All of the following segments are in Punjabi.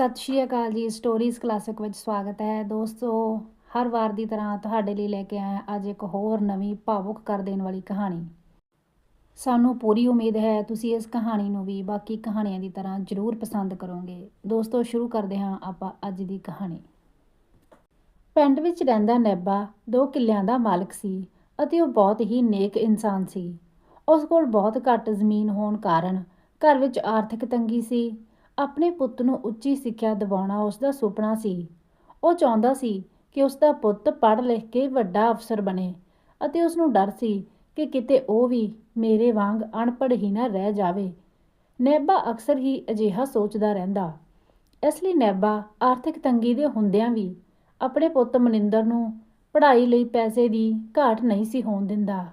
ਸਤਿ ਸ਼੍ਰੀ ਅਕਾਲ ਜੀ ਸਟੋਰੀਜ਼ ਕਲਾਸਿਕ ਵਿੱਚ ਸਵਾਗਤ ਹੈ। ਦੋਸਤੋ, ਹਰ ਵਾਰ ਦੀ ਤਰ੍ਹਾਂ ਤੁਹਾਡੇ ਲਈ ਲੈ ਕੇ ਆਇਆ ਅੱਜ ਇੱਕ ਹੋਰ ਨਵੀਂ ਭਾਵੁਕ ਕਰ ਦੇਣ ਵਾਲੀ ਕਹਾਣੀ। ਸਾਨੂੰ ਪੂਰੀ ਉਮੀਦ ਹੈ, ਤੁਸੀਂ ਇਸ ਕਹਾਣੀ ਨੂੰ ਵੀ ਬਾਕੀ ਕਹਾਣੀਆਂ ਦੀ ਤਰ੍ਹਾਂ ਜ਼ਰੂਰ ਪਸੰਦ ਕਰੋਗੇ। ਦੋਸਤੋ, ਸ਼ੁਰੂ ਕਰਦੇ ਹਾਂ ਆਪਾਂ ਅੱਜ ਦੀ ਕਹਾਣੀ। ਪਿੰਡ ਵਿੱਚ ਰਹਿੰਦਾ ਨੈਬਾ ਦੋ ਕਿੱਲਿਆਂ ਦਾ ਮਾਲਕ ਸੀ ਅਤੇ ਉਹ ਬਹੁਤ ਹੀ ਨੇਕ ਇਨਸਾਨ ਸੀ। ਉਸ ਕੋਲ ਬਹੁਤ ਘੱਟ ਜ਼ਮੀਨ ਹੋਣ ਕਾਰਨ ਘਰ ਵਿੱਚ ਆਰਥਿਕ ਤੰਗੀ ਸੀ ਆਪਣੇ ਪੁੱਤ ਨੂੰ ਉੱਚੀ ਸਿੱਖਿਆ ਦਿਵਾਉਣਾ ਉਸ ਦਾ ਸੁਪਨਾ ਸੀ। ਉਹ ਚਾਹੁੰਦਾ ਸੀ ਕਿ ਉਸ ਦਾ ਪੁੱਤ ਪੜ੍ਹ ਲਿਖ ਕੇ ਵੱਡਾ ਅਫਸਰ ਬਣੇ ਅਤੇ ਉਸ ਨੂੰ ਡਰ ਸੀ ਕਿ ਕਿਤੇ ਉਹ ਵੀ ਮੇਰੇ ਵਾਂਗ ਅਨਪੜ੍ਹ ਹੀ ਨਾ ਰਹਿ ਜਾਵੇ। ਨੈਬਾ ਅਕਸਰ ਹੀ ਅਜਿਹਾ ਸੋਚਦਾ ਰਹਿੰਦਾ। ਇਸ ਲਈ ਨੈਬਾ ਆਰਥਿਕ ਤੰਗੀ ਦੇ ਹੁੰਦਿਆਂ ਵੀ ਆਪਣੇ ਪੁੱਤ ਮਨਿੰਦਰ ਨੂੰ ਪੜ੍ਹਾਈ ਲਈ ਪੈਸੇ ਦੀ ਘਾਟ ਨਹੀਂ ਸੀ ਹੋਣ ਦਿੰਦਾ।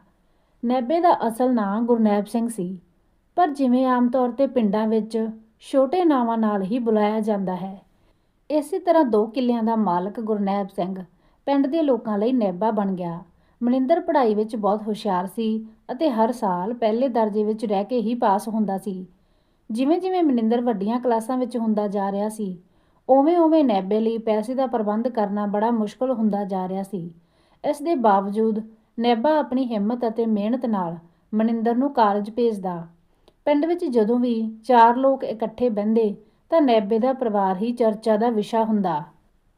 ਨੈਬੇ ਦਾ ਅਸਲ ਨਾਂ ਗੁਰਨੈਬ ਸਿੰਘ ਸੀ। ਪਰ ਜਿਵੇਂ ਆਮ ਤੌਰ ਤੇ ਪਿੰਡਾਂ ਵਿੱਚ ਛੋਟੇ ਨਾਵਾਂ ਨਾਲ ਹੀ ਬੁਲਾਇਆ ਜਾਂਦਾ ਹੈ। ਇਸੇ ਤਰ੍ਹਾਂ ਦੋ ਕਿੱਲਿਆਂ ਦਾ ਮਾਲਕ ਗੁਰਨੈਬ ਸਿੰਘ ਪਿੰਡ ਦੇ ਲੋਕਾਂ ਲਈ ਨੈਬਾ ਬਣ ਗਿਆ। ਮਨਿੰਦਰ ਪੜ੍ਹਾਈ ਵਿੱਚ ਬਹੁਤ ਹੁਸ਼ਿਆਰ ਸੀ ਅਤੇ ਹਰ ਸਾਲ ਪਹਿਲੇ ਦਰਜੇ ਵਿੱਚ ਰਹਿ ਕੇ ਹੀ ਪਾਸ ਹੁੰਦਾ ਸੀ। ਜਿਵੇਂ ਜਿਵੇਂ ਮਨਿੰਦਰ ਵੱਡੀਆਂ ਕਲਾਸਾਂ ਵਿੱਚ ਹੁੰਦਾ ਜਾ ਰਿਹਾ ਸੀ, ਉਵੇਂ-ਉਵੇਂ ਨੈਬੇ ਲਈ ਪੈਸੇ ਦਾ ਪ੍ਰਬੰਧ ਕਰਨਾ ਬੜਾ ਮੁਸ਼ਕਲ ਹੁੰਦਾ ਜਾ ਰਿਹਾ ਸੀ। ਇਸ ਦੇ ਬਾਵਜੂਦ ਨੈਬਾ ਆਪਣੀ ਹਿੰਮਤ ਅਤੇ ਮਿਹਨਤ ਨਾਲ ਮਨਿੰਦਰ ਨੂੰ ਕਾਲਜ ਭੇਜਦਾ। ਪਿੰਡ ਵਿੱਚ ਜਦੋਂ ਵੀ ਚਾਰ ਲੋਕ ਇਕੱਠੇ ਬਹਿੰਦੇ ਤਾਂ ਨੈਬੇ ਦਾ ਪਰਿਵਾਰ ਹੀ ਚਰਚਾ ਦਾ ਵਿਸ਼ਾ ਹੁੰਦਾ।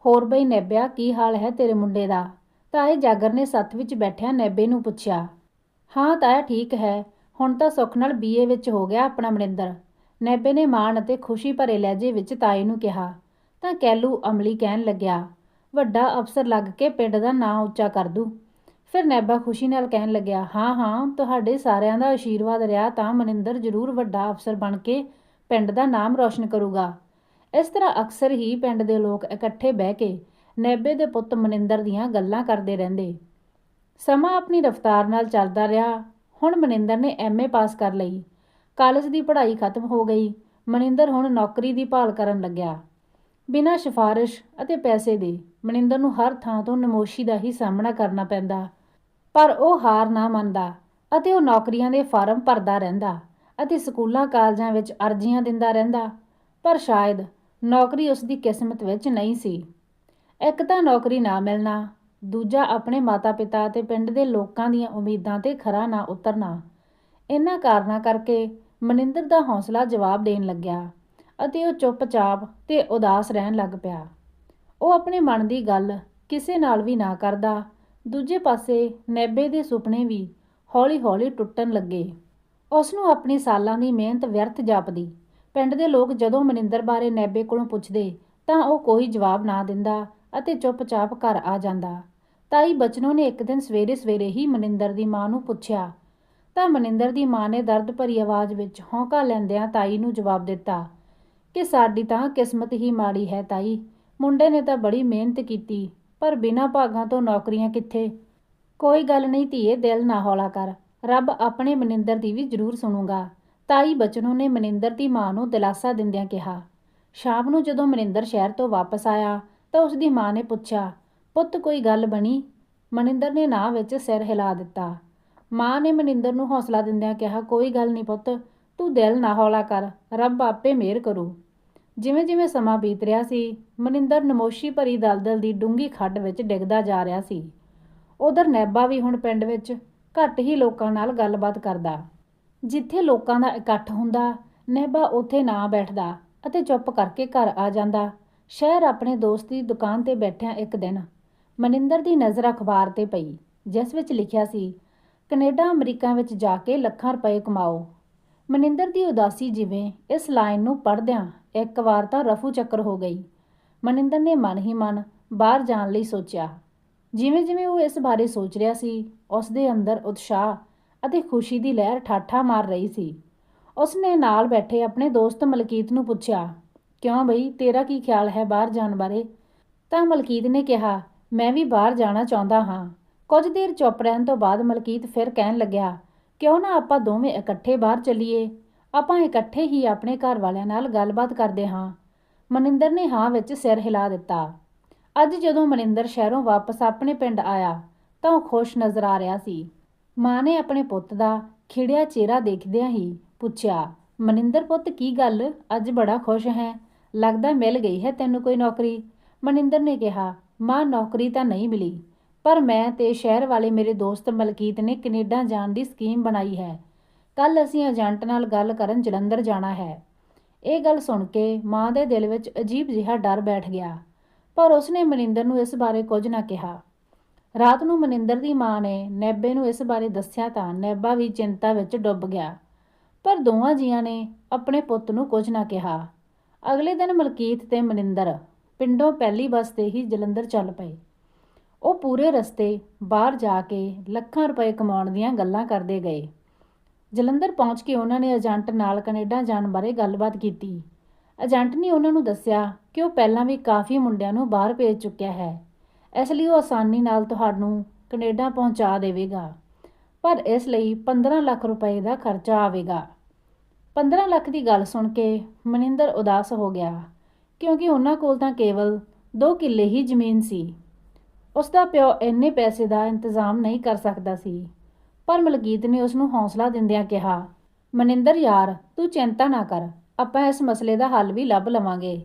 ਹੋਰ ਬਈ ਨੈਬਿਆ, ਕੀ ਹਾਲ ਹੈ ਤੇਰੇ ਮੁੰਡੇ ਦਾ? ਤਾਏ ਜਾਗਰ ਨੇ ਸੱਥ ਵਿੱਚ ਬੈਠਿਆ ਨੈਬੇ ਨੂੰ ਪੁੱਛਿਆ। ਹਾਂ ਤਾਇਆ ਠੀਕ ਹੈ। ਹੁਣ ਤਾਂ ਸੁੱਖ ਨਾਲ ਬੀਏ ਵਿੱਚ ਹੋ ਗਿਆ ਆਪਣਾ ਮਨਿੰਦਰ। ਨੈਬੇ ਨੇ ਮਾਣ ਅਤੇ ਖੁਸ਼ੀ ਭਰੇ ਲਹਿਜੇ ਵਿੱਚ ਤਾਏ ਨੂੰ ਕਿਹਾ। ਤਾਂ ਕੈਲੂ ਅਮਲੀ ਕਹਿਣ ਲੱਗਿਆ, ਵੱਡਾ ਅਫਸਰ ਲੱਗ ਕੇ ਪਿੰਡ ਦਾ ਨਾਂ ਉੱਚਾ ਕਰ ਦੂ। ਫਿਰ ਨੈਬਾ ਖੁਸ਼ੀ ਨਾਲ ਕਹਿਣ ਲੱਗਿਆ, ਹਾਂ ਹਾਂ, ਤੁਹਾਡੇ ਸਾਰਿਆਂ ਦਾ ਆਸ਼ੀਰਵਾਦ ਰਿਹਾ ਤਾਂ ਮਨਿੰਦਰ ਜ਼ਰੂਰ ਵੱਡਾ ਅਫਸਰ ਬਣ ਕੇ ਪਿੰਡ ਦਾ ਨਾਮ ਰੌਸ਼ਨ ਕਰੂਗਾ। ਇਸ ਤਰ੍ਹਾਂ ਅਕਸਰ ਹੀ ਪਿੰਡ ਦੇ ਲੋਕ ਇਕੱਠੇ ਬਹਿ ਕੇ ਨੈਬੇ ਦੇ ਪੁੱਤ ਮਨਿੰਦਰ ਦੀਆਂ ਗੱਲਾਂ ਕਰਦੇ ਰਹਿੰਦੇ। ਸਮਾਂ ਆਪਣੀ ਰਫ਼ਤਾਰ ਨਾਲ ਚੱਲਦਾ ਰਿਹਾ। ਹੁਣ ਮਨਿੰਦਰ ਨੇ ਐਮਏ ਪਾਸ ਕਰ ਲਈ। ਕਾਲਜ ਦੀ ਪੜ੍ਹਾਈ ਖਤਮ ਹੋ ਗਈ। ਮਨਿੰਦਰ ਹੁਣ ਨੌਕਰੀ ਦੀ ਭਾਲ ਕਰਨ ਲੱਗਿਆ। ਬਿਨਾਂ ਸਿਫਾਰਿਸ਼ ਅਤੇ ਪੈਸੇ ਦੇ ਮਨਿੰਦਰ ਨੂੰ ਹਰ ਥਾਂ ਤੋਂ ਨਮੋਸ਼ੀ ਦਾ ਹੀ ਸਾਹਮਣਾ ਕਰਨਾ ਪੈਂਦਾ। ਪਰ ਉਹ ਹਾਰ ਨਾ ਮੰਨਦਾ ਅਤੇ ਉਹ ਨੌਕਰੀਆਂ ਦੇ ਫਾਰਮ ਭਰਦਾ ਰਹਿੰਦਾ ਅਤੇ ਸਕੂਲਾਂ ਕਾਲਜਾਂ ਵਿੱਚ ਅਰਜ਼ੀਆਂ ਦਿੰਦਾ ਰਹਿੰਦਾ, ਪਰ ਸ਼ਾਇਦ ਨੌਕਰੀ ਉਸ ਦੀ ਕਿਸਮਤ ਵਿੱਚ ਨਹੀਂ ਸੀ। ਇੱਕ ਤਾਂ ਨੌਕਰੀ ਨਾ ਮਿਲਣਾ, ਦੂਜਾ ਆਪਣੇ ਮਾਤਾ-ਪਿਤਾ ਅਤੇ ਪਿੰਡ ਦੇ ਲੋਕਾਂ ਦੀਆਂ ਉਮੀਦਾਂ ਤੇ ਖਰਾ ਨਾ ਉਤਰਨਾ। ਇਹਨਾਂ ਕਾਰਨਾਂ ਕਰਕੇ ਮਨਿੰਦਰ ਦਾ ਹੌਸਲਾ ਜਵਾਬ ਦੇਣ ਲੱਗਿਆ ਅਤੇ ਉਹ ਚੁੱਪਚਾਪ ਤੇ ਉਦਾਸ ਰਹਿਣ ਲੱਗ ਪਿਆ। ਉਹ ਆਪਣੇ ਮਨ ਦੀ ਗੱਲ ਕਿਸੇ ਨਾਲ ਵੀ ਨਾ ਕਰਦਾ ਦੂਜੇ ਪਾਸੇ ਨੈਬੇ ਦੇ ਸੁਪਨੇ ਵੀ ਹੌਲੀ-ਹੌਲੀ ਟੁੱਟਣ ਲੱਗੇ। ਉਸ ਨੂੰ ਆਪਣੀ ਸਾਲਾਂ ਦੀ ਮਿਹਨਤ ਵਿਅਰਥ ਜਾਪਦੀ। ਪਿੰਡ ਦੇ ਲੋਕ ਜਦੋਂ ਮਨਿੰਦਰ ਬਾਰੇ ਨੈਬੇ ਕੋਲੋਂ ਪੁੱਛਦੇ ਤਾਂ ਉਹ ਕੋਈ ਜਵਾਬ ਨਾ ਦਿੰਦਾ ਅਤੇ ਚੁੱਪਚਾਪ ਘਰ ਆ ਜਾਂਦਾ। ਤਾਈ ਬਚਨੋ ਨੇ ਇੱਕ ਦਿਨ ਸਵੇਰੇ-ਸਵੇਰੇ ਹੀ ਮਨਿੰਦਰ ਦੀ ਮਾਂ ਨੂੰ ਪੁੱਛਿਆ। ਤਾਂ ਮਨਿੰਦਰ ਦੀ ਮਾਂ ਨੇ ਦਰਦ ਭਰੀ ਆਵਾਜ਼ ਵਿੱਚ ਹੌਂਕਾ ਲੈਂਦਿਆਂ ਤਾਈ ਨੂੰ ਜਵਾਬ ਦਿੱਤਾ ਕਿ ਸਾਡੀ ਤਾਂ ਕਿਸਮਤ ਹੀ ਮਾੜੀ ਹੈ ਤਾਈ। ਮੁੰਡੇ ਨੇ ਤਾਂ ਬੜੀ ਮਿਹਨਤ ਕੀਤੀ। ਪਰ ਬਿਨਾਂ ਭਾਗਾਂ ਤੋਂ ਨੌਕਰੀਆਂ ਕਿੱਥੇ? ਕੋਈ ਗੱਲ ਨਹੀਂ ਧੀਏ, ਦਿਲ ਨਾ ਹੌਲਾ ਕਰ। ਰੱਬ ਆਪਣੇ ਮਨਿੰਦਰ ਦੀ ਵੀ ਜ਼ਰੂਰ ਸੁਣੂਗਾ। ਤਾਈ ਬਚਨੋ ਨੇ ਮਨਿੰਦਰ ਦੀ ਮਾਂ ਨੂੰ ਦਿਲਾਸਾ ਦਿੰਦਿਆਂ ਕਿਹਾ। ਸ਼ਾਮ ਨੂੰ ਜਦੋਂ ਮਨਿੰਦਰ ਸ਼ਹਿਰ ਤੋਂ ਵਾਪਸ ਆਇਆ, ਤਾਂ ਉਸ ਦੀ ਮਾਂ ਨੇ ਪੁੱਛਿਆ, ਪੁੱਤ, ਕੋਈ ਗੱਲ ਬਣੀ? ਮਨਿੰਦਰ ਨੇ ਨਾ ਵਿੱਚ ਸਿਰ ਹਿਲਾ ਦਿੱਤਾ। ਮਾਂ ਨੇ ਮਨਿੰਦਰ ਨੂੰ ਹੌਸਲਾ ਦਿੰਦਿਆਂ ਕਿਹਾ, ਕੋਈ ਗੱਲ ਨਹੀਂ ਪੁੱਤ, ਤੂੰ ਦਿਲ ਨਾ ਹੌਲਾ ਕਰ। ਰੱਬ ਆਪੇ ਮਿਹਰ ਕਰੂ। ਜਿਵੇਂ ਜਿਵੇਂ ਸਮਾਂ ਬੀਤ ਰਿਹਾ ਸੀ, ਮਨਿੰਦਰ ਨਮੋਸ਼ੀ ਭਰੀ ਦਲਦਲ ਦੀ ਡੂੰਗੀ ਖੱਡ ਵਿੱਚ ਡਿੱਗਦਾ ਜਾ ਰਿਹਾ ਸੀ। ਉਧਰ ਨੈਬਾ ਵੀ ਹੁਣ ਪਿੰਡ ਵਿੱਚ ਘੱਟ ਹੀ ਲੋਕਾਂ ਨਾਲ ਗੱਲਬਾਤ ਕਰਦਾ। ਜਿੱਥੇ ਲੋਕਾਂ ਦਾ ਇਕੱਠ ਹੁੰਦਾ, ਨੈਬਾ ਉੱਥੇ ਨਾ ਬੈਠਦਾ ਅਤੇ ਚੁੱਪ ਕਰਕੇ ਘਰ ਆ ਜਾਂਦਾ। ਸ਼ਹਿਰ ਆਪਣੇ ਦੋਸਤ ਦੀ ਦੁਕਾਨ ਤੇ ਬੈਠਿਆਂ ਇੱਕ ਦਿਨ ਮਨਿੰਦਰ ਦੀ ਨਜ਼ਰ ਅਖਬਾਰ ਤੇ ਪਈ, ਜਿਸ ਵਿੱਚ ਲਿਖਿਆ ਸੀ, ਕੈਨੇਡਾ, ਅਮਰੀਕਾ ਵਿੱਚ ਜਾ ਕੇ ਲੱਖਾਂ ਰੁਪਏ ਕਮਾਓ। ਮਨਿੰਦਰ ਦੀ ਉਦਾਸੀ ਜਿਵੇਂ ਇਸ ਲਾਈਨ ਨੂੰ ਪੜ੍ਹਦਿਆਂ ਇੱਕ ਵਾਰ ਤਾਂ ਰਫੂ ਚੱਕਰ ਹੋ ਗਈ। ਮਨਿੰਦਰ ਨੇ ਮਨ ਹੀ ਮਨ ਬਾਹਰ ਜਾਣ ਲਈ ਸੋਚਿਆ। ਜਿਵੇਂ ਜਿਵੇਂ ਉਹ ਇਸ ਬਾਰੇ ਸੋਚ ਰਿਹਾ ਸੀ ਉਸ ਦੇ ਅੰਦਰ ਉਤਸ਼ਾਹ ਅਤੇ ਖੁਸ਼ੀ ਦੀ ਲਹਿਰ ਠਾਠਾ ਮਾਰ ਰਹੀ ਸੀ। ਉਸ ਨੇ ਨਾਲ ਬੈਠੇ ਆਪਣੇ ਦੋਸਤ ਮਲਕੀਤ ਨੂੰ ਪੁੱਛਿਆ, ਕਿਉਂ ਬਈ, ਤੇਰਾ ਕੀ ਖਿਆਲ ਹੈ ਬਾਹਰ ਜਾਣ ਬਾਰੇ? ਤਾਂ ਮਲਕੀਤ ਨੇ ਕਿਹਾ, ਮੈਂ ਵੀ ਬਾਹਰ ਜਾਣਾ ਚਾਹੁੰਦਾ ਹਾਂ। ਕੁਝ ਦੇਰ ਚੁੱਪ ਰਹਿਣ ਤੋਂ ਬਾਅਦ ਮਲਕੀਤ ਫਿਰ ਕਹਿਣ ਲੱਗਿਆ, ਕਿਉਂ ਨਾ ਆਪਾਂ ਦੋਵੇਂ ਇਕੱਠੇ ਬਾਹਰ ਚੱਲੀਏ? ਆਪਾਂ ਇਕੱਠੇ ਹੀ ਆਪਣੇ ਘਰ ਵਾਲਿਆਂ ਨਾਲ ਗੱਲਬਾਤ ਕਰਦੇ ਹਾਂ। ਮਨਿੰਦਰ ਨੇ ਹਾਂ ਵਿੱਚ ਸਿਰ ਹਿਲਾ ਦਿੱਤਾ। ਅੱਜ ਜਦੋਂ ਮਨਿੰਦਰ ਸ਼ਹਿਰੋਂ ਵਾਪਸ ਆਪਣੇ ਪਿੰਡ ਆਇਆ, ਤਾਂ ਉਹ ਖੁਸ਼ ਨਜ਼ਰ ਆ ਰਿਹਾ ਸੀ। ਮਾਂ ਨੇ ਆਪਣੇ ਪੁੱਤ ਦਾ ਖਿੜਿਆ ਚਿਹਰਾ ਦੇਖਦਿਆਂ ਹੀ ਪੁੱਛਿਆ, ਮਨਿੰਦਰ ਪੁੱਤ, ਕੀ ਗੱਲ? ਅੱਜ ਬੜਾ ਖੁਸ਼ ਹੈ। ਲੱਗਦਾ ਮਿਲ ਗਈ ਹੈ ਤੈਨੂੰ ਕੋਈ ਨੌਕਰੀ? ਮਨਿੰਦਰ ਨੇ ਕਿਹਾ, ਮਾਂ, ਨੌਕਰੀ ਤਾਂ ਨਹੀਂ ਮਿਲੀ, ਪਰ ਮੈਂ ਤੇ ਸ਼ਹਿਰ ਵਾਲੇ ਮੇਰੇ ਦੋਸਤ ਮਲਕੀਤ ਨੇ ਕੈਨੇਡਾ ਜਾਣ ਦੀ ਸਕੀਮ ਬਣਾਈ ਹੈ। ਕੱਲ ਅਸੀਂ ਏਜੰਟ ਨਾਲ ਗੱਲ ਕਰਨ ਜਲੰਧਰ ਜਾਣਾ ਹੈ। ਇਹ ਗੱਲ ਸੁਣ ਕੇ ਮਾਂ ਦੇ ਦਿਲ ਵਿੱਚ ਅਜੀਬ ਜਿਹਾ ਡਰ ਬੈਠ ਗਿਆ, ਪਰ ਉਸਨੇ ਮਨਿੰਦਰ ਨੂੰ ਇਸ ਬਾਰੇ ਕੁਝ ਨਾ ਕਿਹਾ। ਰਾਤ ਨੂੰ ਮਨਿੰਦਰ ਦੀ ਮਾਂ ਨੇ ਨੈਬੇ ਨੂੰ ਇਸ ਬਾਰੇ ਦੱਸਿਆ ਤਾਂ ਨੈਬਾ ਵੀ ਚਿੰਤਾ ਵਿੱਚ ਡੁੱਬ ਗਿਆ, ਪਰ ਦੋਵਾਂ ਜੀਆਂ ਨੇ ਆਪਣੇ ਪੁੱਤ ਨੂੰ ਕੁਝ ਨਾ ਕਿਹਾ। ਅਗਲੇ ਦਿਨ ਮਲਕੀਤ ਤੇ ਮਨਿੰਦਰ ਪਿੰਡੋਂ ਪਹਿਲੀ ਬੱਸ ਤੇ ਹੀ ਜਲੰਧਰ ਚੱਲ ਪਏ। ਉਹ ਪੂਰੇ ਰਸਤੇ ਬਾਹਰ ਜਾ ਕੇ ਲੱਖਾਂ ਰੁਪਏ ਕਮਾਉਣ ਦੀਆਂ ਗੱਲਾਂ ਕਰਦੇ ਗਏ। ਜਲੰਧਰ ਪਹੁੰਚ ਕੇ ਉਹਨਾਂ ਨੇ ਏਜੰਟ ਨਾਲ ਕੈਨੇਡਾ ਜਾਣ ਬਾਰੇ ਗੱਲਬਾਤ ਕੀਤੀ। ਏਜੰਟ ਨੇ ਉਹਨਾਂ ਨੂੰ ਦੱਸਿਆ ਕਿ ਉਹ ਪਹਿਲਾਂ ਵੀ ਕਾਫੀ ਮੁੰਡਿਆਂ ਨੂੰ ਬਾਹਰ ਭੇਜ ਚੁੱਕਿਆ ਹੈ। ਇਸ ਲਈ ਉਹ ਆਸਾਨੀ ਨਾਲ ਤੁਹਾਨੂੰ ਕੈਨੇਡਾ ਪਹੁੰਚਾ ਦੇਵੇਗਾ। ਪਰ ਇਸ ਲਈ 15 ਲੱਖ ਰੁਪਏ ਦਾ ਖਰਚਾ ਆਵੇਗਾ। 15 ਲੱਖ ਦੀ ਗੱਲ ਸੁਣ ਕੇ ਮਨਿੰਦਰ ਉਦਾਸ ਹੋ ਗਿਆ, ਕਿਉਂਕਿ ਉਹਨਾਂ ਕੋਲ ਤਾਂ ਕੇਵਲ 2 ਕਿੱਲੇ ਹੀ ਜ਼ਮੀਨ ਸੀ। ਉਸ ਦਾ ਪਿਓ ਇੰਨੇ ਪੈਸੇ ਦਾ ਇੰਤਜ਼ਾਮ ਨਹੀਂ ਕਰ ਸਕਦਾ ਸੀ। ਪਰ ਮਲਕੀਤ ਨੇ ਉਸ ਨੂੰ ਹੌਸਲਾ ਦਿੰਦਿਆਂ ਕਿਹਾ, ਮਨਿੰਦਰ ਯਾਰ, ਤੂੰ ਚਿੰਤਾ ਨਾ ਕਰ, ਆਪਾਂ ਇਸ ਮਸਲੇ ਦਾ ਹੱਲ ਵੀ ਲੱਭ ਲਵਾਂਗੇ।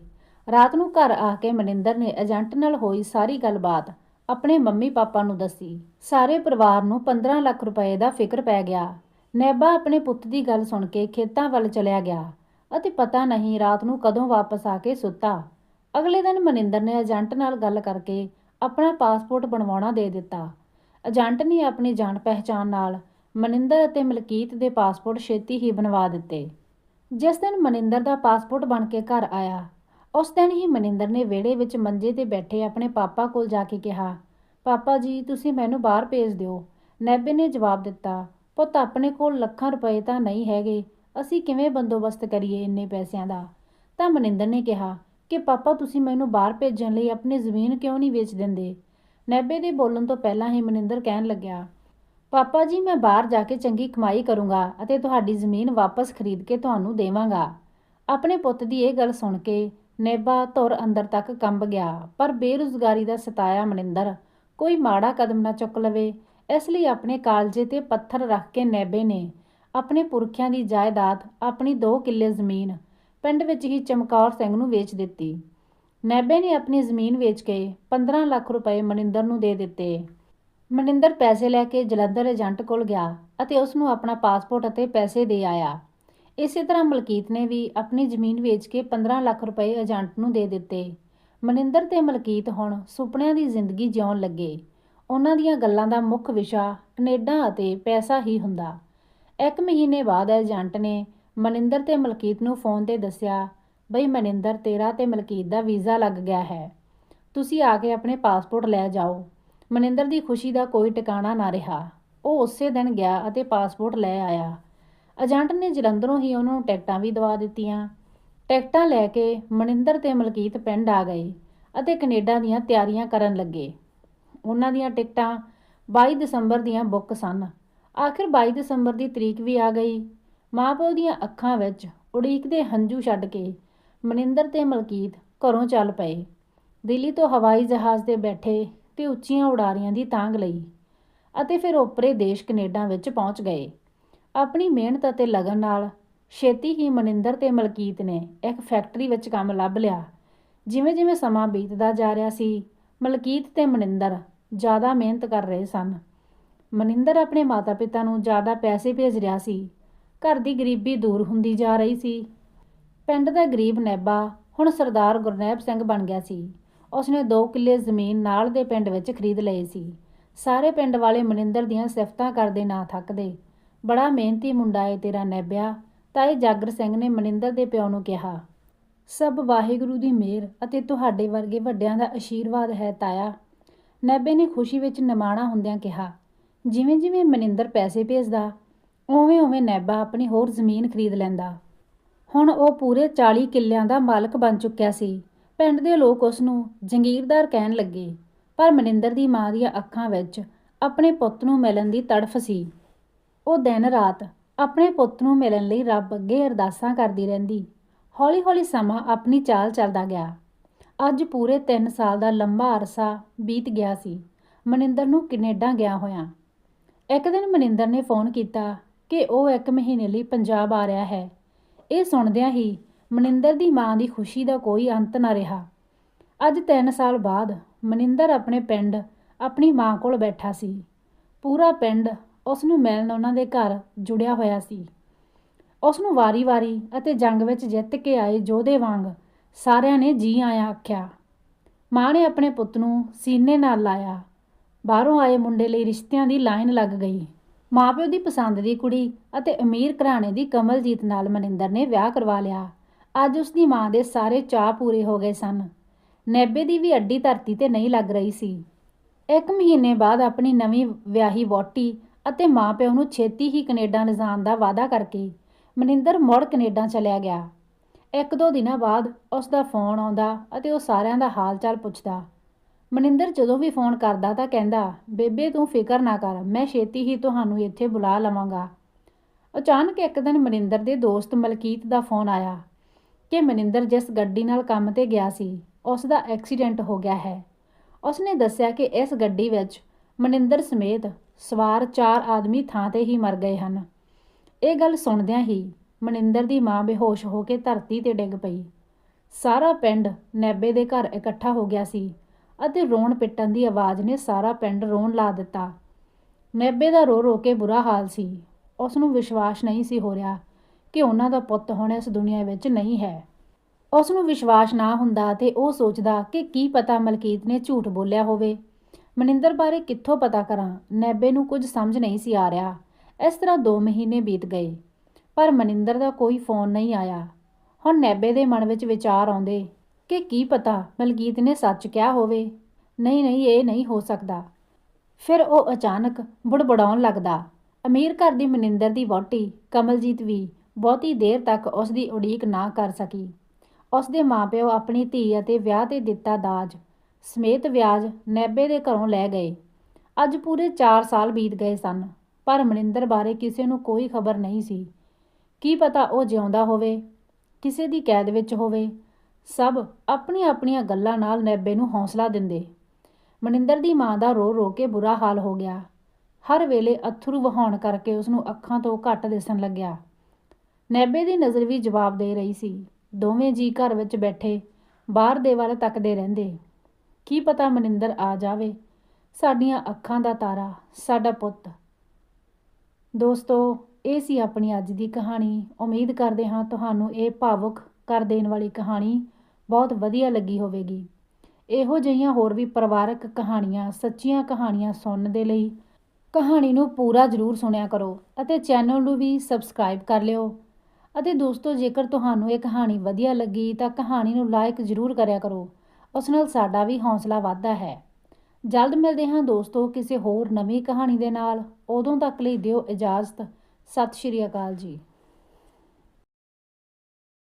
ਰਾਤ ਨੂੰ ਘਰ ਆ ਕੇ ਮਨਿੰਦਰ ਨੇ ਏਜੰਟ ਨਾਲ ਹੋਈ ਸਾਰੀ ਗੱਲਬਾਤ ਆਪਣੇ ਮੰਮੀ ਪਾਪਾ ਨੂੰ ਦੱਸੀ। ਸਾਰੇ ਪਰਿਵਾਰ ਨੂੰ 15 ਲੱਖ ਰੁਪਏ ਦਾ ਫਿਕਰ ਪੈ ਗਿਆ। ਨੈਬਾ ਆਪਣੇ ਪੁੱਤ ਦੀ ਗੱਲ ਸੁਣ ਕੇ ਖੇਤਾਂ ਵੱਲ ਚਲਿਆ ਗਿਆ ਅਤੇ ਪਤਾ ਨਹੀਂ ਰਾਤ ਨੂੰ ਕਦੋਂ ਵਾਪਸ ਆ ਕੇ ਸੁੱਤਾ। ਅਗਲੇ ਦਿਨ ਮਨਿੰਦਰ ਨੇ ਏਜੰਟ ਨਾਲ ਗੱਲ ਕਰਕੇ ਆਪਣਾ ਪਾਸਪੋਰਟ ਬਣਵਾਉਣਾ ਦੇ ਦਿੱਤਾ। ਏਜੰਟ ਨੇ ਆਪਣੀ ਜਾਣ ਪਹਿਚਾਣ ਨਾਲ ਮਨਿੰਦਰ ਅਤੇ ਮਲਕੀਤ ਦੇ ਪਾਸਪੋਰਟ ਛੇਤੀ ਹੀ ਬਣਵਾ ਦਿੱਤੇ। ਜਿਸ ਦਿਨ ਮਨਿੰਦਰ ਦਾ ਪਾਸਪੋਰਟ ਬਣ ਕੇ ਘਰ ਆਇਆ, ਉਸ ਦਿਨ ਹੀ ਮਨਿੰਦਰ ਨੇ ਵਿਹੜੇ ਵਿੱਚ ਮੰਜੇ ਤੇ ਬੈਠੇ ਆਪਣੇ ਪਾਪਾ ਕੋਲ ਜਾ ਕੇ ਕਿਹਾ, ਪਾਪਾ ਜੀ, ਤੁਸੀਂ ਮੈਨੂੰ ਬਾਹਰ ਭੇਜ ਦਿਓ। ਨੈਬੇ ਨੇ ਜਵਾਬ ਦਿੱਤਾ, ਪੁੱਤ, ਆਪਣੇ ਕੋਲ ਲੱਖਾਂ ਰੁਪਏ ਤਾਂ ਨਹੀਂ ਹੈਗੇ। ਅਸੀਂ ਕਿਵੇਂ ਬੰਦੋਬਸਤ ਕਰੀਏ ਇੰਨੇ ਪੈਸਿਆਂ ਦਾ? ਤਾਂ ਮਨਿੰਦਰ ਨੇ ਕਿਹਾ ਕਿ, ਪਾਪਾ, ਤੁਸੀਂ ਮੈਨੂੰ ਬਾਹਰ ਭੇਜਣ ਲਈ ਆਪਣੀ ਜ਼ਮੀਨ ਕਿਉਂ ਨਹੀਂ ਵੇਚ ਦਿੰਦੇ? ਨੈਬੇ ਦੇ ਬੋਲਣ ਤੋਂ ਪਹਿਲਾਂ ਹੀ ਮਨਿੰਦਰ ਕਹਿਣ ਲੱਗਿਆ, ਪਾਪਾ ਜੀ, ਮੈਂ ਬਾਹਰ ਜਾ ਕੇ ਚੰਗੀ ਕਮਾਈ ਕਰੂੰਗਾ ਅਤੇ ਤੁਹਾਡੀ ਜ਼ਮੀਨ ਵਾਪਸ ਖਰੀਦ ਕੇ ਤੁਹਾਨੂੰ ਦੇਵਾਂਗਾ। ਆਪਣੇ ਪੁੱਤ ਦੀ ਇਹ ਗੱਲ ਸੁਣ ਕੇ ਨੇਬਾ ਧੁਰ ਅੰਦਰ ਤੱਕ ਕੰਬ ਗਿਆ, ਪਰ ਬੇਰੁਜ਼ਗਾਰੀ ਦਾ ਸਤਾਇਆ ਮਨਿੰਦਰ, ਕੋਈ ਮਾੜਾ ਕਦਮ ਨਾ ਚੁੱਕ ਲਵੇ। ਇਸ ਲਈ ਆਪਣੇ ਕਾਲਜੇ ਤੇ ਪੱਥਰ ਰੱਖ ਕੇ ਨੇਬੇ ਨੇ ਆਪਣੇ ਪੁਰਖਿਆਂ ਦੀ ਜਾਇਦਾਦ ਆਪਣੀ 2 ਕਿੱਲੇ ਜ਼ਮੀਨ ਪਿੰਡ ਵਿੱਚ ਹੀ ਚਮਕੌਰ ਸਿੰਘ ਨੂੰ ਵੇਚ ਦਿੱਤੀ। ਨੈਬੇ ਨੇ ਆਪਣੀ ਜ਼ਮੀਨ ਵੇਚ ਕੇ 15 ਲੱਖ ਰੁਪਏ ਮਨਿੰਦਰ ਨੂੰ ਦੇ ਦਿੱਤੇ। ਮਨਿੰਦਰ ਪੈਸੇ ਲੈ ਕੇ ਜਲੰਧਰ ਏਜੰਟ ਕੋਲ ਗਿਆ ਅਤੇ ਉਸ ਨੂੰ ਆਪਣਾ ਪਾਸਪੋਰਟ ਅਤੇ ਪੈਸੇ ਦੇ ਆਇਆ। ਇਸੇ ਤਰ੍ਹਾਂ ਮਲਕੀਤ ਨੇ ਵੀ ਆਪਣੀ ਜ਼ਮੀਨ ਵੇਚ ਕੇ 15 ਲੱਖ ਰੁਪਏ ਏਜੰਟ ਨੂੰ ਦੇ ਦਿੱਤੇ। ਮਨਿੰਦਰ ਤੇ ਮਲਕੀਤ ਹੁਣ ਸੁਪਨਿਆਂ ਦੀ ਜ਼ਿੰਦਗੀ ਜਿਉਣ ਲੱਗੇ। ਉਹਨਾਂ ਦੀਆਂ ਗੱਲਾਂ ਦਾ ਮੁੱਖ ਵਿਸ਼ਾ ਕੈਨੇਡਾ ਅਤੇ ਪੈਸਾ ਹੀ ਹੁੰਦਾ। ਇੱਕ ਮਹੀਨੇ ਬਾਅਦ ਏਜੰਟ ਨੇ ਮਨਿੰਦਰ ਤੇ ਮਲਕੀਤ ਨੂੰ ਫੋਨ ਤੇ ਦੱਸਿਆ ਬਈ ਮਨਿੰਦਰ, ਤੇਰਾ ਤੇ ਮਲਕੀਤ ਦਾ ਵੀਜ਼ਾ ਲੱਗ ਗਿਆ ਹੈ। ਤੁਸੀਂ ਆ ਕੇ ਆਪਣੇ ਪਾਸਪੋਰਟ ਲੈ ਜਾਓ। ਮਨਿੰਦਰ ਦੀ ਖੁਸ਼ੀ ਦਾ ਕੋਈ ਟਿਕਾਣਾ ਨਾ ਰਿਹਾ। ਉਹ ਉਸੇ ਦਿਨ ਗਿਆ ਅਤੇ ਪਾਸਪੋਰਟ ਲੈ ਆਇਆ। ਏਜੰਟ ਨੇ ਜਲੰਧਰੋਂ ਹੀ ਉਹਨਾਂ ਨੂੰ ਟਿਕਟਾਂ ਵੀ ਦਵਾ ਦਿੱਤੀਆਂ। ਟਿਕਟਾਂ ਲੈ ਕੇ ਮਨਿੰਦਰ ਤੇ ਮਲਕੀਤ ਪਿੰਡ ਆ ਗਏ ਅਤੇ ਕੈਨੇਡਾ ਦੀਆਂ ਤਿਆਰੀਆਂ ਕਰਨ ਲੱਗੇ। ਉਹਨਾਂ ਦੀਆਂ ਟਿਕਟਾਂ 22 ਦਸੰਬਰ ਦੀਆਂ ਬੁੱਕ ਸਨ। ਆਖਿਰ 22 ਦਸੰਬਰ ਦੀ ਤਰੀਕ ਵੀ ਆ ਗਈ। ਮਾਂ-ਪਿਓ ਦੀਆਂ ਅੱਖਾਂ ਵਿੱਚ ਉਡੀਕ ਦੇ ਹੰਝੂ ਛੱਡ ਕੇ ਮਨਿੰਦਰ ਤੇ ਮਲਕੀਤ ਘਰੋਂ ਚੱਲ ਪਏ। ਦਿੱਲੀ ਤੋਂ ਹਵਾਈ ਜਹਾਜ਼ ਤੇ ਬੈਠੇ ਤੇ ਉੱਚੀਆਂ ਉਡਾਰੀਆਂ ਦੀ ਤਾਂਗ ਲਈ ਅਤੇ ਫਿਰ ਓਪਰੇ ਦੇਸ਼ ਕੈਨੇਡਾ ਵਿੱਚ ਪਹੁੰਚ ਗਏ। ਆਪਣੀ ਮਿਹਨਤ ਅਤੇ ਲਗਨ ਨਾਲ ਛੇਤੀ ਹੀ ਮਨਿੰਦਰ ਤੇ ਮਲਕੀਤ ਨੇ ਇੱਕ ਫੈਕਟਰੀ ਵਿੱਚ ਕੰਮ ਲੱਭ ਲਿਆ। ਜਿਵੇਂ-ਜਿਵੇਂ ਸਮਾਂ ਬੀਤਦਾ ਜਾ ਰਿਹਾ ਸੀ, ਮਲਕੀਤ ਤੇ ਮਨਿੰਦਰ ਜ਼ਿਆਦਾ ਮਿਹਨਤ ਕਰ ਰਹੇ ਸਨ। ਮਨਿੰਦਰ ਆਪਣੇ ਮਾਤਾ-ਪਿਤਾ ਨੂੰ ਜ਼ਿਆਦਾ ਪੈਸੇ ਭੇਜ ਰਿਹਾ ਸੀ। ਘਰ ਦੀ ਗਰੀਬੀ ਦੂਰ ਹੁੰਦੀ ਜਾ ਰਹੀ ਸੀ। ਪਿੰਡ ਦਾ ਗਰੀਬ ਨੈਬਾ ਹੁਣ ਸਰਦਾਰ ਗੁਰਨੈਬ ਸਿੰਘ ਬਣ ਗਿਆ ਸੀ। ਉਸਨੇ 2 ਕਿੱਲੇ ਜ਼ਮੀਨ ਨਾਲ ਦੇ ਪਿੰਡ ਵਿੱਚ ਖਰੀਦ ਲਈ ਸੀ। ਸਾਰੇ ਪਿੰਡ ਵਾਲੇ ਮਨਿੰਦਰ ਦੀਆਂ ਸਿਫਤਾਂ ਕਰਦੇ ਨਾ ਥੱਕਦੇ। ਬੜਾ ਮਿਹਨਤੀ ਮੁੰਡਾ ਏ ਤੇਰਾ ਨੈਬਿਆ, ਤਾਏ ਜਾਗਰ ਸਿੰਘ ਨੇ ਮਨਿੰਦਰ ਦੇ ਪਿਓ ਨੂੰ ਕਿਹਾ। ਸਭ ਵਾਹਿਗੁਰੂ ਦੀ ਮਿਹਰ ਅਤੇ ਤੁਹਾਡੇ ਵਰਗੇ ਵੱਡਿਆਂ ਦਾ ਆਸ਼ੀਰਵਾਦ ਹੈ ਤਾਇਆ। ਨੈਬੇ ਨੇ ਖੁਸ਼ੀ ਵਿੱਚ ਨਿਮਾਣਾ ਹੁੰਦਿਆਂ ਕਿਹਾ ਜਿਵੇਂ ਜਿਵੇਂ ਮਨਿੰਦਰ ਪੈਸੇ ਭੇਜਦਾ ਉਵੇਂ ਉਵੇਂ ਨੈਬਾ ਆਪਣੀ ਹੋਰ ਜ਼ਮੀਨ ਖਰੀਦ ਲੈਂਦਾ। ਹੁਣ ਉਹ ਪੂਰੇ 40 ਕਿੱਲਿਆਂ ਦਾ ਮਾਲਕ ਬਣ ਚੁੱਕਿਆ ਸੀ। ਪਿੰਡ ਦੇ ਲੋਕ ਉਸ ਨੂੰ ਜੰਗੀਰਦਾਰ ਕਹਿਣ ਲੱਗੇ। ਪਰ ਮਨਿੰਦਰ ਦੀ ਮਾਂ ਦੀਆਂ ਅੱਖਾਂ ਵਿੱਚ ਆਪਣੇ ਪੁੱਤ ਨੂੰ ਮਿਲਣ ਦੀ ਤੜਫ ਸੀ। ਉਹ ਦਿਨ ਰਾਤ ਆਪਣੇ ਪੁੱਤ ਨੂੰ ਮਿਲਣ ਲਈ ਰੱਬ ਅੱਗੇ ਅਰਦਾਸਾਂ ਕਰਦੀ ਰਹਿੰਦੀ। ਹੌਲੀ-ਹੌਲੀ ਸਮਾਂ ਆਪਣੀ ਚਾਲ ਚੱਲਦਾ ਗਿਆ। ਅੱਜ ਪੂਰੇ 3 ਸਾਲ ਦਾ ਲੰਬਾ ਅਰਸਾ ਬੀਤ ਗਿਆ ਸੀ। ਮਨਿੰਦਰ ਨੂੰ ਕੈਨੇਡਾ ਗਿਆ ਹੋਇਆ। ਇੱਕ ਦਿਨ ਮਨਿੰਦਰ ਨੇ ਫੋਨ ਕੀਤਾ ਕਿ ਉਹ ਇੱਕ ਮਹੀਨੇ ਲਈ ਪੰਜਾਬ ਆ ਰਿਹਾ ਹੈ। ਇਹ ਸੁਣਦਿਆਂ ਹੀ ਮਨਿੰਦਰ ਦੀ ਮਾਂ ਦੀ ਖੁਸ਼ੀ ਦਾ ਕੋਈ ਅੰਤ ਨਾ ਰਿਹਾ। ਅੱਜ 3 ਸਾਲ ਬਾਅਦ ਮਨਿੰਦਰ ਆਪਣੇ ਪਿੰਡ ਆਪਣੀ ਮਾਂ ਕੋਲ ਬੈਠਾ ਸੀ। ਪੂਰਾ ਪਿੰਡ ਉਸ ਨੂੰ ਮਿਲਣ ਉਹਨਾਂ ਦੇ ਘਰ ਜੁੜਿਆ ਹੋਇਆ ਸੀ। ਉਸ ਨੂੰ ਵਾਰੀ-ਵਾਰੀ ਅਤੇ ਜੰਗ ਵਿੱਚ ਜਿੱਤ ਕੇ ਆਏ ਯੋਧੇ ਵਾਂਗ ਸਾਰਿਆਂ ਨੇ ਜੀ ਆਇਆਂ ਆਖਿਆ, ਮਾਂ ਨੇ ਆਪਣੇ ਪੁੱਤ ਨੂੰ ਸੀਨੇ ਨਾਲ ਲਾਇਆ। ਬਾਹਰੋਂ ਆਏ ਮੁੰਡੇ ਲਈ ਰਿਸ਼ਤਿਆਂ ਦੀ ਲਾਈਨ ਲੱਗ ਗਈ। ਮਾਪਿਓ ਦੀ ਪਸੰਦ ਦੀ ਕੁੜੀ ਅਤੇ ਅਮੀਰ ਘਰਾਣੇ ਦੀ ਕਮਲਜੀਤ ਨਾਲ ਮਨਿੰਦਰ ਨੇ ਵਿਆਹ ਕਰਵਾ ਲਿਆ। ਅੱਜ ਉਸ ਦੀ ਮਾਂ ਦੇ ਸਾਰੇ ਚਾਅ ਪੂਰੇ ਹੋ ਗਏ ਸਨ। ਨੈਬੇ ਦੀ ਵੀ ਅੱਡੀ ਧਰਤੀ ਤੇ ਨਹੀਂ ਲੱਗ ਰਹੀ ਸੀ। ਇੱਕ ਮਹੀਨੇ ਬਾਅਦ ਆਪਣੀ ਨਵੀਂ ਵਿਆਹੀ ਵਹੁਟੀ ਅਤੇ ਮਾਪਿਓ ਨੂੰ ਛੇਤੀ ਹੀ ਕੈਨੇਡਾ ਲਿਜਾਣ ਦਾ ਵਾਅਦਾ ਕਰਕੇ ਮਨਿੰਦਰ ਮੁੜ ਕੈਨੇਡਾ ਚਲਿਆ ਗਿਆ। ਇੱਕ ਦੋ ਦਿਨਾਂ ਬਾਅਦ ਉਸ ਦਾ ਫੋਨ ਆਉਂਦਾ ਅਤੇ ਉਹ ਸਾਰਿਆਂ ਦਾ ਹਾਲ ਚਾਲ ਪੁੱਛਦਾ। ਮਨਿੰਦਰ ਜਦੋਂ ਵੀ ਫੋਨ ਕਰਦਾ ਤਾਂ ਕਹਿੰਦਾ, ਬੇਬੇ, ਤੂੰ ਫਿਕਰ ਨਾ ਕਰ, ਮੈਂ ਛੇਤੀ ਹੀ ਤੁਹਾਨੂੰ ਇੱਥੇ ਬੁਲਾ ਲਵਾਂਗਾ। ਅਚਾਨਕ ਇੱਕ ਦਿਨ ਮਨਿੰਦਰ ਦੇ ਦੋਸਤ ਮਲਕੀਤ ਦਾ ਫੋਨ ਆਇਆ ਕਿ ਮਨਿੰਦਰ ਜਿਸ ਗੱਡੀ ਨਾਲ ਕੰਮ ਤੇ ਗਿਆ ਸੀ, ਉਸ ਦਾ ਐਕਸੀਡੈਂਟ ਹੋ ਗਿਆ ਹੈ। ਉਸਨੇ ਦੱਸਿਆ ਕਿ ਇਸ ਗੱਡੀ ਵਿੱਚ ਮਨਿੰਦਰ ਸਮੇਤ ਸਵਾਰ ਚਾਰ ਆਦਮੀ ਥਾਂ ਤੇ ਹੀ ਮਰ ਗਏ ਹਨ। ਇਹ ਗੱਲ ਸੁਣਦਿਆਂ ਹੀ ਮਨਿੰਦਰ ਦੀ ਮਾਂ ਬੇਹੋਸ਼ ਹੋ ਕੇ ਧਰਤੀ ਤੇ ਡਿੱਗ ਪਈ। ਸਾਰਾ ਪਿੰਡ ਨੈਬੇ ਦੇ ਘਰ ਇਕੱਠਾ ਹੋ ਗਿਆ ਸੀ। ਅਤੇ ਰੋਣ ਪਿੱਟਣ ਦੀ ਆਵਾਜ਼ ਨੇ ਸਾਰਾ ਪਿੰਡ ਰੋਣ ਲਾ ਦਿੱਤਾ। ਨੈਬੇ ਦਾ ਰੋ ਰੋ ਕੇ ਬੁਰਾ ਹਾਲ ਸੀ। ਉਸ ਨੂੰ ਵਿਸ਼ਵਾਸ ਨਹੀਂ ਸੀ ਹੋ ਰਿਹਾ ਕਿ ਉਹਨਾਂ ਦਾ ਪੁੱਤ ਹੁਣ ਇਸ ਦੁਨੀਆ ਵਿੱਚ ਨਹੀਂ ਹੈ। ਉਸ ਨੂੰ ਵਿਸ਼ਵਾਸ ਨਾ ਹੁੰਦਾ ਤੇ ਉਹ ਸੋਚਦਾ ਕਿ ਕੀ ਪਤਾ ਮਲਕੀਤ ਨੇ ਝੂਠ ਬੋਲਿਆ ਹੋਵੇ। ਮਨਿੰਦਰ ਬਾਰੇ ਕਿੱਥੋਂ ਪਤਾ ਕਰਾਂ? ਨੈਬੇ ਨੂੰ ਕੁਝ ਸਮਝ ਨਹੀਂ ਸੀ ਆ ਰਿਹਾ। ਇਸ ਤਰ੍ਹਾਂ 2 ਮਹੀਨੇ ਬੀਤ ਗਏ, ਪਰ ਮਨਿੰਦਰ ਦਾ ਕੋਈ ਫੋਨ ਨਹੀਂ ਆਇਆ। ਹੁਣ ਨੈਬੇ ਦੇ ਮਨ ਵਿੱਚ ਵਿਚਾਰ ਆਉਂਦੇ ਕਿ ਕੀ ਪਤਾ ਮਲਕੀਤ ਨੇ ਸੱਚ ਕਿਹਾ ਹੋਵੇ? ਨਹੀਂ ਨਹੀਂ, ਇਹ ਨਹੀਂ ਹੋ ਸਕਦਾ। ਫਿਰ ਉਹ ਅਚਾਨਕ ਬੁੜਬੜਾਉਣ ਲੱਗਦਾ। ਅਮੀਰ ਘਰ ਦੀ ਮਨਿੰਦਰ ਦੀ ਵਹੁਟੀ, ਕਮਲਜੀਤ ਵੀ ਬਹੁਤੀ ਦੇਰ ਤੱਕ ਉਸ ਦੀ ਉਡੀਕ ਨਾ ਕਰ ਸਕੀ। ਉਸ ਦੇ ਮਾਪਿਓ ਆਪਣੀ ਧੀ ਅਤੇ ਵਿਆਹ ਤੇ ਦਿੱਤਾ ਦਾਜ, ਸਮੇਤ ਵਿਆਜ ਨੈਬੇ ਦੇ ਘਰੋਂ ਲੈ ਗਏ। ਅੱਜ ਪੂਰੇ 4 ਸਾਲ ਬੀਤ ਗਏ ਸਨ, ਪਰ ਮਨਿੰਦਰ ਬਾਰੇ ਕਿਸੇ ਨੂੰ ਕੋਈ ਖਬਰ ਨਹੀਂ ਸੀ। ਕੀ ਪਤਾ ਉਹ ਜਿਉਂਦਾ ਹੋਵੇ, ਕਿਸੇ ਦੀ ਕੈਦ ਵਿੱਚ ਹੋਵੇ ਸਭ ਆਪਣੀਆਂ ਆਪਣੀਆਂ ਗੱਲਾਂ ਨਾਲ ਨੈਬੇ ਨੂੰ ਹੌਸਲਾ ਦਿੰਦੇ। ਮਨਿੰਦਰ ਦੀ ਮਾਂ ਦਾ ਰੋ ਰੋ ਕੇ ਬੁਰਾ ਹਾਲ ਹੋ ਗਿਆ। ਹਰ ਵੇਲੇ ਅਥਰੂ ਵਹਾਉਣ ਕਰਕੇ ਉਸ ਨੂੰ ਅੱਖਾਂ ਤੋਂ ਘੱਟ ਦਿਸਣ ਲੱਗਿਆ। ਨੈਬੇ ਦੀ ਨਜ਼ਰ ਵੀ ਜਵਾਬ ਦੇ ਰਹੀ ਸੀ। ਦੋਵੇਂ ਜੀ ਘਰ ਵਿੱਚ ਬੈਠੇ, ਬਾਹਰ ਦੇ ਵੱਲ ਤੱਕਦੇ ਰਹਿੰਦੇ। ਕੀ ਪਤਾ ਮਨਿੰਦਰ ਆ ਜਾਵੇ? ਸਾਡੀਆਂ ਅੱਖਾਂ ਦਾ ਤਾਰਾ, ਸਾਡਾ ਪੁੱਤ। ਦੋਸਤੋ, ਇਹ ਸੀ ਆਪਣੀ ਅੱਜ ਦੀ ਕਹਾਣੀ। ਉਮੀਦ ਕਰਦੇ ਹਾਂ ਤੁਹਾਨੂੰ ਇਹ ਭਾਵੁਕ ਕਰ ਦੇਣ ਵਾਲੀ ਕਹਾਣੀ ਬਹੁਤ ਵਧੀਆ ਲੱਗੀ ਹੋਵੇਗੀ। ਇਹੋ ਜਿਹੀਆਂ ਹੋਰ ਵੀ ਪਰਿਵਾਰਕ ਕਹਾਣੀਆਂ, ਸੱਚੀਆਂ ਕਹਾਣੀਆਂ ਸੁਣਨ ਦੇ ਲਈ ਕਹਾਣੀ ਨੂੰ ਪੂਰਾ ਜ਼ਰੂਰ ਸੁਣਿਆ ਕਰੋ ਅਤੇ ਚੈਨਲ ਨੂੰ ਵੀ ਸਬਸਕ੍ਰਾਈਬ ਕਰ ਲਿਓ। ਅਤੇ ਦੋਸਤੋ, ਜੇਕਰ ਤੁਹਾਨੂੰ ਇਹ ਕਹਾਣੀ ਵਧੀਆ ਲੱਗੀ ਤਾਂ ਕਹਾਣੀ ਨੂੰ ਲਾਈਕ ਜ਼ਰੂਰ ਕਰਿਆ ਕਰੋ। ਉਸ ਨਾਲ ਸਾਡਾ ਵੀ ਹੌਸਲਾ ਵੱਧਦਾ ਹੈ। ਜਲਦ ਮਿਲਦੇ ਹਾਂ ਦੋਸਤੋ ਕਿਸੇ ਹੋਰ ਨਵੀਂ ਕਹਾਣੀ ਦੇ ਨਾਲ। ਉਦੋਂ ਤੱਕ ਲਈ ਦਿਓ ਇਜਾਜ਼ਤ। ਸਤਿ ਸ਼੍ਰੀ ਅਕਾਲ ਜੀ।